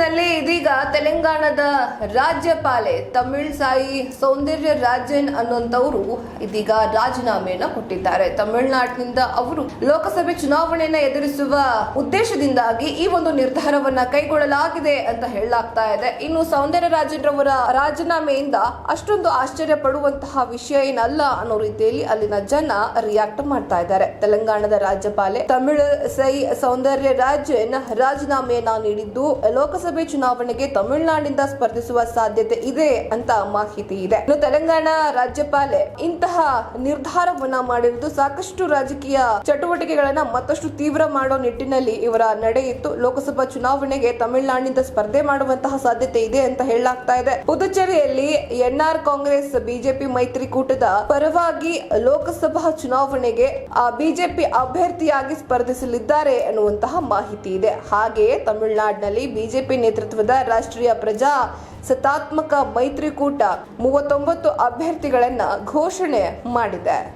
ನಿಟ್ಟಿನಲ್ಲಿ ಇದೀಗ ತೆಲಂಗಾಣದ ರಾಜ್ಯಪಾಲೆ ತಮಿಳ್ ಸಾಯಿ ಸೌಂದರ್ಯ ರಾಜನ್ ಅನ್ನುವಂಥವರು ಇದೀಗ ರಾಜೀನಾಮೆಯನ್ನ ಕೊಟ್ಟಿದ್ದಾರೆ. ತಮಿಳುನಾಡಿನಿಂದ ಅವರು ಲೋಕಸಭೆ ಚುನಾವಣೆಯನ್ನ ಎದುರಿಸುವ ಉದ್ದೇಶದಿಂದಾಗಿ ಈ ಒಂದು ನಿರ್ಧಾರವನ್ನ ಕೈಗೊಳ್ಳಲಾಗಿದೆ ಅಂತ ಹೇಳಲಾಗ್ತಾ ಇದೆ. ಇನ್ನು ಸೌಂದರ್ಯ ರಾಜನ್ ರವರ ರಾಜೀನಾಮೆಯಿಂದ ಅಷ್ಟೊಂದು ಆಶ್ಚರ್ಯ ಪಡುವಂತಹ ವಿಷಯ ಏನಲ್ಲ ಅನ್ನೋ ರೀತಿಯಲ್ಲಿ ಅಲ್ಲಿನ ಜನ ರಿಯಾಕ್ಟ್ ಮಾಡ್ತಾ ಇದ್ದಾರೆ. ತೆಲಂಗಾಣದ ರಾಜ್ಯಪಾಲೆ ತಮಿಳು ಸೈ ಸೌಂದರ್ಯ ರಾಜನ್ ರಾಜೀನಾಮೆಯನ್ನ ನೀಡಿದ್ದು ಲೋಕಸಭೆ ಚುನಾವಣೆಗೆ ತಮಿಳುನಾಡಿನಿಂದ ಸ್ಪರ್ಧಿಸುವ ಸಾಧ್ಯತೆ ಇದೆ ಅಂತ ಮಾಹಿತಿ ಇದೆ. ಇನ್ನು ತೆಲಂಗಾಣ ರಾಜ್ಯಪಾಲೆ ಇಂತಹ ನಿರ್ಧಾರವನ್ನ ಮಾಡಿರುವುದು ಸಾಕಷ್ಟು ರಾಜಕೀಯ ಚಟುವಟಿಕೆಗಳನ್ನ ಮತ್ತಷ್ಟು ತೀವ್ರ ಮಾಡೋ ನಿಟ್ಟಿನಲ್ಲಿ ಇವರ ನಡೆ ಇತ್ತು. ಲೋಕಸಭಾ ಚುನಾವಣೆಗೆ ತಮಿಳುನಾಡಿನಿಂದ ಸ್ಪರ್ಧೆ ಮಾಡುವಂತಹ ಸಾಧ್ಯತೆ ಇದೆ ಅಂತ ಹೇಳಲಾಗ್ತಾ ಇದೆ. ಪುದುಚೇರಿಯಲ್ಲಿ ಎನ್ಆರ್ ಕಾಂಗ್ರೆಸ್, ಬಿಜೆಪಿ ಮೈತ್ರಿಕೂಟದ ಪರವಾಗಿ ಲೋಕಸಭಾ ಚುನಾವಣೆಗೆ ಬಿಜೆಪಿ ಅಭ್ಯರ್ಥಿಯಾಗಿ ಸ್ಪರ್ಧಿಸಲಿದ್ದಾರೆ ಎನ್ನುವಂತಹ ಮಾಹಿತಿ ಇದೆ. ಹಾಗೆಯೇ ತಮಿಳುನಾಡಿನಲ್ಲಿ ಬಿಜೆಪಿ ನೇತೃತ್ವದ ರಾಷ್ಟ್ರೀಯ ಪ್ರಜಾ ಸತಾತ್ಮಕ ಮೈತ್ರಿಕೂಟ ಮೂವತ್ತೊಂಬತ್ತು ಅಭ್ಯರ್ಥಿಗಳನ್ನು ಘೋಷಣೆ ಮಾಡಿದೆ.